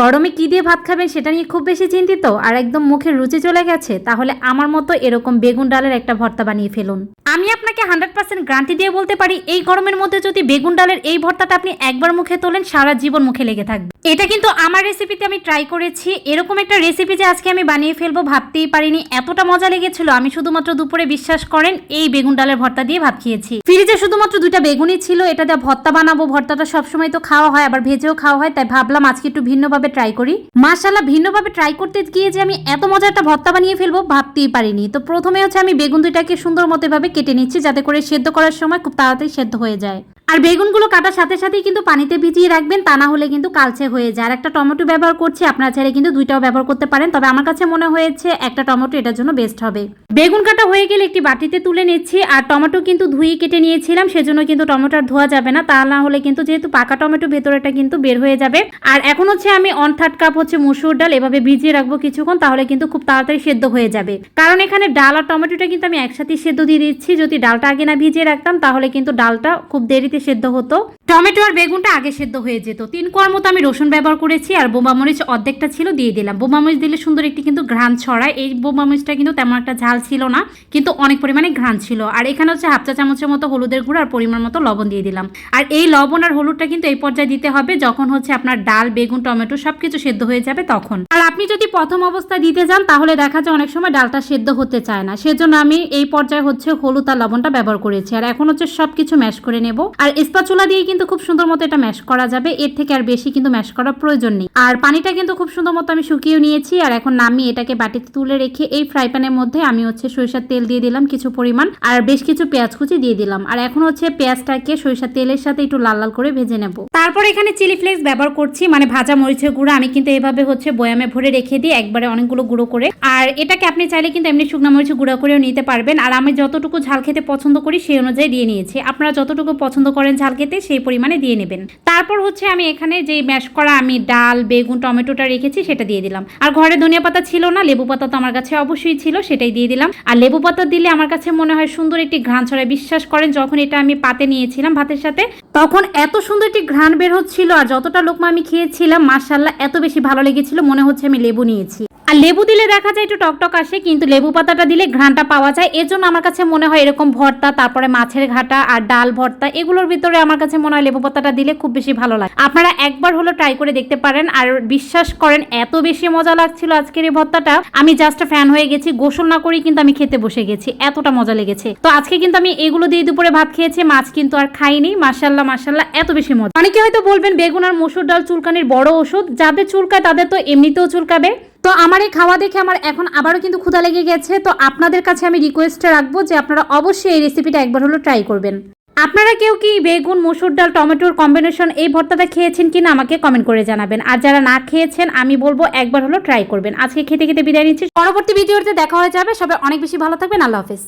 গরমে কি দিয়ে ভাত খাবেন সেটা নিয়ে খুব বেশি চিন্তিত আর একদম মুখে রুচি চলে গেছে, তাহলে আমার মতো এরকম বেগুন ডালের একটা ভর্তা বানিয়ে ফেলুন। আমি আপনাকে হান্ড্রেড পার্সেন্ট গ্রান্টি দিয়ে বলতে পারি, এই গরমের মধ্যে যদি বেগুন ডালের এই ভর্তাটা আপনি একবার মুখে তোলেন, সারা জীবন মুখে লেগে থাকবে। এটা কিন্তু আমার রেসিপিতে আমি ট্রাই করেছি। এরকম একটা রেসিপি যে আজকে আমি বানিয়ে ফেলব, ভাবতেই পারিনি। এতটা মজা লেগেছিল, আমি শুধুমাত্র দুপুরে বিশ্বাস করেন, এই বেগুন ডালের ভর্তা দিয়ে ভাত খেয়েছি। ফ্রিজে শুধুমাত্র দুইটা বেগুনই ছিল, এটা দিয়ে ভর্তা বানাবো। ভর্তাটা সবসময় তো খাওয়া হয়, আবার ভেজেও খাওয়া হয়, তাই ভাবলাম আজকে একটু ভিন্নভাবে ট্রাই করি। মাশাল্লাহ ভিন্নভাবে ট্রাই করতে গিয়ে যে আমি এত মজা একটা ভর্তা বানিয়ে ফেলব, ভাবতেই পারিনি। তো প্রথমে হচ্ছে আমি বেগুন দুইটাকে সুন্দর মতো এভাবে কেটে নিচ্ছি যাতে করে সেদ্ধ করার সময় খুব তাড়াতাড়ি সেদ্ধ হয়ে যায়। আর বেগুনগুলো কাটার সাথে সাথেই কিন্তু পানিতে ভিজিয়ে রাখবেন, তা না হলে কিন্তু কালচে হয়ে যায়। আর একটা টমেটো ব্যবহার করছি, আপনারা চাইলে কিন্তু দুইটাও ব্যবহার করতে পারেন। তবে আমার কাছে মনে হয়েছে একটা টমেটো এটার জন্য বেস্ট হবে। বেগুন কাটা হয়ে গেলে একটি বাটিতে তুলে নিচ্ছি, আর টমেটো কিন্তু ধুয়ে কেটে নিয়েছিলাম, সেজন্য কিন্তু টমেটো আর ধোয়া যাবে না, তা না হলে কিন্তু যেহেতু পাকা টমেটো ভেতরেটা কিন্তু বের হয়ে যাবে। আর এখন হচ্ছে আমি অন থার্ড কাপ হচ্ছে মুসুর ডাল, এভাবে ভিজিয়ে রাখব কিছুক্ষণ, তাহলে কিন্তু খুব তাড়াতাড়ি সেদ্ধ হয়ে যাবে। কারণ এখানে ডাল আর টমেটোটা কিন্তু আমি একসাথে সেদ্ধ দিয়ে দিচ্ছি, যদি ডালটা আগে না ভিজিয়ে রাখতাম, তাহলে কিন্তু ডালটা খুব দেরিতে সেদ্ধ হতো। টমেটো আর বেগুনটা আগে সেদ্ধ হয়ে যেত। তিন কোয়ার মতো আমি রসুন ব্যবহার করেছি আর বোমা মরিচ অর্ধেকটা ছিল দিয়ে দিলাম। বোমা মরিচ দিলে সুন্দর একটি কিন্তু ঘ্রাণ ছড়ায়। এই বোমা মরিচটা কিন্তু তেমন একটা ঝাল ছিল না, কিন্তু অনেক পরিমাণে ঘ্রাণ ছিল। আর এখানে হচ্ছে হাফ চা চামচের মতো হলুদের গুঁড়ো আর পরিমাণ মতো লবণ দিয়ে দিলাম। আর এই লবণ আর হলুদটা কিন্তু এই পর্যায়ে দিতে হবে, যখন হচ্ছে আপনার ডাল, বেগুন, টমেটো সবকিছু সেদ্ধ হয়ে যাবে তখন। আর আপনি যদি প্রথম অবস্থায় দিতে যান, তাহলে দেখা যায় অনেক সময় ডালটা সেদ্ধ হতে চায় না। সেজন্য আমি এই পর্যায়ে হচ্ছে হলুদ আর লবণটা ব্যবহার করেছি। আর এখন হচ্ছে সবকিছু ম্যাশ করে নেব। আর স্পাচুলা দিয়ে কিন্তু খুব সুন্দর মতো এটা ম্যাশ করা যাবে। এর থেকে আর বেশি কিন্তু ম্যাশ করার প্রয়োজন নেই। আর পানিটা কিন্তু খুব সুন্দর মতো আমি শুকিয়ে নিয়েছি। আর এখন নামিয়ে এটাকে বাটিতে তুলে রেখে এই ফ্রাই প্যানের মধ্যে আমি হচ্ছে সরিষার তেল দিয়ে দিলাম কিছু পরিমাণ। আর বেশ কিছু পেঁয়াজ কুচি দিয়ে দিলাম। আর এখন হচ্ছে পেঁয়াজটাকে সরিষার তেলের সাথে একটু লাল লাল করে ভেজে নেব। তারপর এখানে চিলি ফ্লেক্স ব্যবহার করছি। মানে ভাজা মরিচের গুঁড়ো আমি কিন্তু এভাবে হচ্ছে বয়ামে ভরে রেখে দিই একবারে অনেকগুলো গুঁড়ো করে। আর এটাকে আপনি চাইলে কিন্তু এমনি শুকনো মরিচের গুঁড়ো করেও নিতে পারবেন। আর আমি যতটুকু ঝাল খেতে পছন্দ করি সেই অনুযায়ী দিয়ে নিয়েছি। আপনারা যতটুকু পছন্দ করেন ঝাল খেতে সেই পরিমাণে দিয়ে নেবেন। তারপর হচ্ছে আমি এখানে যে ম্যাশ করা আমি ডাল, বেগুন, টমেটোটা রেখেছি সেটা দিয়ে দিলাম। আর ঘরে ধনিয়া পাতা ছিল না, লেবু পাতা তো আমার কাছে অবশ্যই ছিল, সেটাই দিয়ে দিলাম। আর লেবু পাতা দিলে আমার কাছে মনে হয় সুন্দর একটি ঘ্রাণ ছড়ায়। বিশ্বাস করেন, যখন এটা আমি পাতে নিয়েছিলাম ভাতের সাথে, তখন এত সুন্দর একটি ঘ্রাণ বের হচ্ছিল। আর যতটা লোকমা আমি খেয়েছিলাম মার্শাল্লাহ এত বেশি ভালো লেগেছিল, মনে হচ্ছে আমি লেবু নিয়েছি। আর লেবু দিলে দেখা যায় একটু টকটক আসে, কিন্তু লেবু পাতাটা দিলে ঘ্রাণটা পাওয়া যায়। এর জন্য আমার কাছে মনে হয় এরকম ভর্তা, তারপরে মাছের ঘাটা আর ডাল ভর্তা, এগুলোর ভিতরে আমার কাছে মনে হয় লেবু পাতাটা দিলে খুব বেশি ভালো লাগে। আপনারা একবার হলো ট্রাই করে দেখতে পারেন আর বিশ্বাস করেন, এত বেশি মজা লাগছিল আজকের এই ভর্তাটা। আমি জাস্ট ফ্যান হয়ে গেছি, গোসল না করেই কিন্তু আমি খেতে বসে গেছি, এতটা মজা লেগেছে। তো আজকে কিন্তু আমি এগুলো দিয়ে দুপুরে ভাত খেয়েছি, মাছ কিন্তু আর খাইনি মাসাল্লাহ মাসাল্লাহ এত বেশি মজা। অনেকে হয়তো বলবেন বেগুন আর মসুর ডাল চুলকানির বড় ওষুধ, যাদের চুলকায় তাদের তো এমনিতেও চুলকাবে। তো আমার এই খাওয়া দেখে আমার এখন আবারও কিন্তু ক্ষুধা লেগে গেছে। তো আপনাদের কাছে আমি রিকোয়েস্টটা রাখব যে আপনারা অবশ্যই এই রেসিপিটা একবার হলো ট্রাই করবেন। আপনারা কেউ কি বেগুন, মসুর ডাল, টমেটোর কম্বিনেশন এই ভর্তাটা খেয়েছেন কিনা আমাকে কমেন্ট করে জানাবেন। আর যারা না খেয়েছেন, আমি বলব একবার হলো ট্রাই করবেন। আজকে খেতে খেতে বিদায় নিচ্ছি। পরবর্তী ভিডিওতে দেখা হয়ে যাবে। সবাই অনেক বেশি ভালো থাকবেন। আল্লাহ হাফিজ।